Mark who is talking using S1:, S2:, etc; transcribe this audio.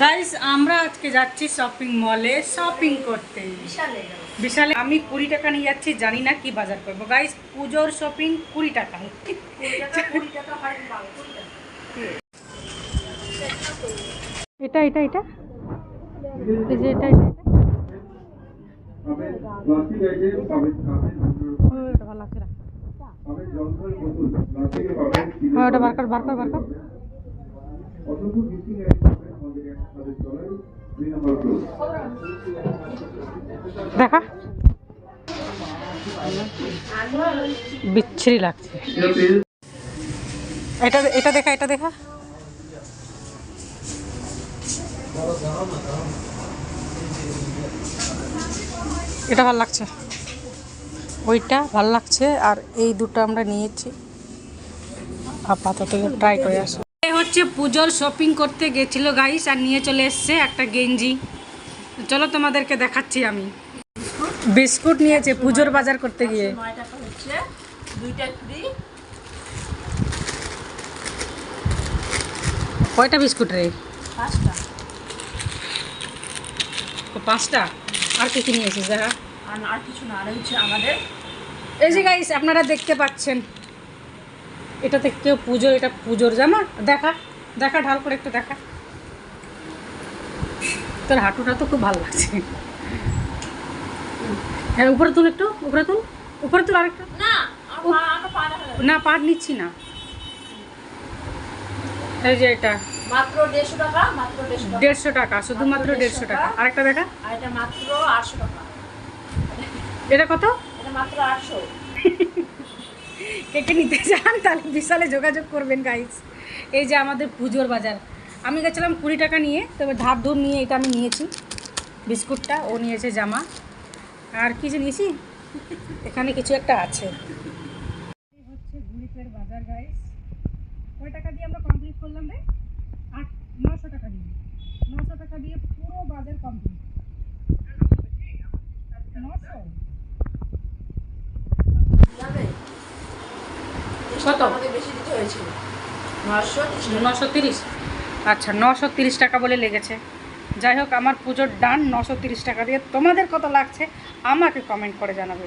S1: Guys আমরা আজকে যাচ্ছি শপিং মলে শপিং করতে। বিশালে আমি কুড়ি টাকা নিয়ে যাচ্ছি জানি না কি বাজার করব। গাইস পুজোর শপিং কুড়ি টাকায় এটা এটা এটা? এই যে এটা এটা এটা। ভালো লাগছে না হ্যাঁ ওটা বার কর বার কর বার কর। দেখা। বিচ্ছিরি লাগছে। এটা এটা দেখা এটা দেখা। এটা ভালো লাগছে। ওইটা ভালো লাগছে, আর এই দুটো আমরা নিয়েছি। আপাতত ট্রাই করে আসি। হচ্ছে পুজোর শপিং করতে গেছিল গাইস আর নিয়ে চলে এসছে একটা গেঞ্জি। চলো তোমাদেরকে দেখাচ্ছি আমি। বিস্কুট নিয়েছে পুজোর বাজার করতে গিয়ে। কয়টা বিস্কুট রে?
S2: পাঁচটা?
S1: আর কি কি নিয়েছিস দেখা
S2: আর কিছু না আর হচ্ছে আমাদের।
S1: এই যে গাইস আপনারা দেখতে পাচ্ছেন। এটাতে কেউ পুজো এটা পুজোর জামা? দেখা দেখা ঢাল করে একটু দেখা। তোর হাঁটুটা তো খুব ভালো লাগছে। হ্যাঁ উপরে তুল একটু উপরে তুল। উপরে তুল আরেকটু।
S2: না
S1: পার নিচ্ছি না। এই যে এটা।
S2: মাত্র দেড়শো টাকা মাত্র দেড়শো টাকা।
S1: শুধুমাত্র দেড়শো টাকা। আরেকটা দেখা।
S2: এটা মাত্র আটশো টাকা।
S1: এটা কত?
S2: এটা মাত্র আটশো।
S1: কে কে নিতে চান, তাহলে বিশালে যোগাযোগ করবেন গাইস এই যে আমাদের পুজোর বাজার। আমি গেছিলাম কুড়ি টাকা নিয়ে, তবে ধার ধুর নিয়ে এটা আমি নিয়েছি। বিস্কুটটা, ও নিয়েছে জামা। আর কি যে নিয়েছি? এখানে কিছু একটা আছে। হচ্ছে বাজার টাকা দিয়ে আমরা কমপ্লিট করলাম রে? আট নশো টাকা নশো টাকা দিয়ে পুরো বাজার কমপ্লিট নশো কত?
S2: বেশি দিতে হয়েছিল। নশো
S1: নশো তিরিশ? আচ্ছা নশো তিরিশ টাকা বলে লেগেছে। যাই হোক আমার পুজোর ডান নশো তিরিশ টাকা দিয়ে তোমাদের কত লাগছে আমাকে কমেন্ট করে জানাবে।